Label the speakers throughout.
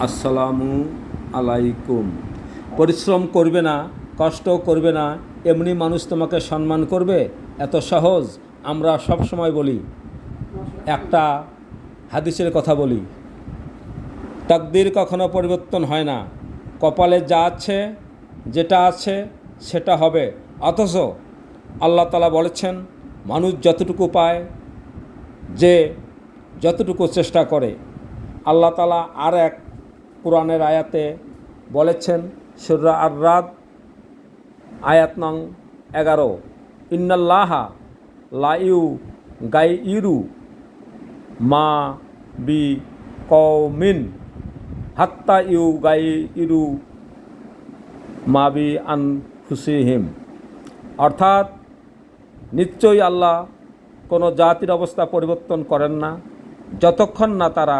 Speaker 1: আসসালামু আলাইকুম। পরিশ্রম করবে না কষ্ট করবে না, এমনি মানুষ তোমাকে সম্মান করবে? এত সহজ, আমরা সব সময় বলি। একটা হাদিসের কথা বলি। তাকদির কখনো পরিবর্তন হয় না। কপালে যা আছে, যেটা আছে, সেটা হবে। অথচ আল্লাহ তালা বলেছেন, মানুষ যতটুকু পায়, যে যতটুকু চেষ্টা করে। আল্লাহ তালা আর এক কোরআনের আয়াতে বলেছেন, সুরা আর রাত আয়াত নং এগারো। ইন্নাল্লাহা লাইউ গাই ইরু মা বি কমিন হাত্তা ইউ গাই ইরু মা বি আন হুসিহিম অর্থাৎ নিশ্চয়ই আল্লাহ কোনো জাতির অবস্থা পরিবর্তন করেন না, যতক্ষণ না তারা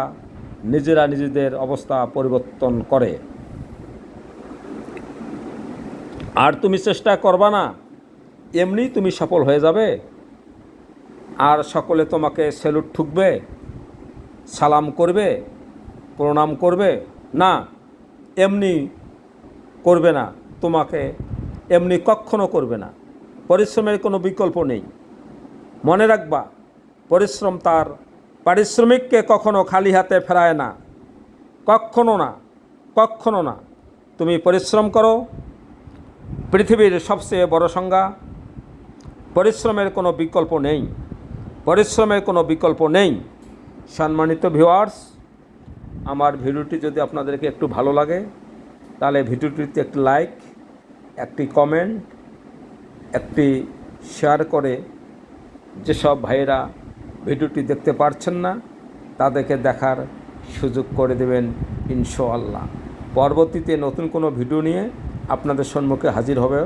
Speaker 1: নিজেরা নিজেদের অবস্থা পরিবর্তন করে। আর তুমি চেষ্টা করবা না, এমনি তুমি সফল হয়ে যাবে। আর সকলে তোমাকে সেলুট ঠুকবে, সালাম করবে, প্রণাম করবে। না, এমনি করবে না, তোমাকে এমনি কখনো করবে না। পরিশ্রমের কোনো বিকল্প নেই। মনে রাখবা, পরিশ্রম তার পারিশ্রমিককে কখনো খালি হাতে ফেরায় না। কখনো না কখনো না। তুমি পরিশ্রম করো। পৃথিবীর সবচেয়ে বড় সংজ্ঞা, পরিশ্রমের কোনো বিকল্প নেই। পরিশ্রমের কোনো বিকল্প নেই। সম্মানিত ভিউয়ার্স আমার ভিডিওটি যদি আপনাদেরকে একটু ভালো লাগে, তাহলে ভিডিওটিতে একটি লাইক একটি কমেন্ট একটি শেয়ার করে যেসব ভাইয়েরা ভিডিওটি দেখতে পারছেন না, তাদেরকে দেখার সুযোগ করে দেবেন ইনশোআল্লাহ। পরবর্তীতে নতুন কোনো ভিডিও নিয়ে আপনাদের সম্মুখে হাজির হবে।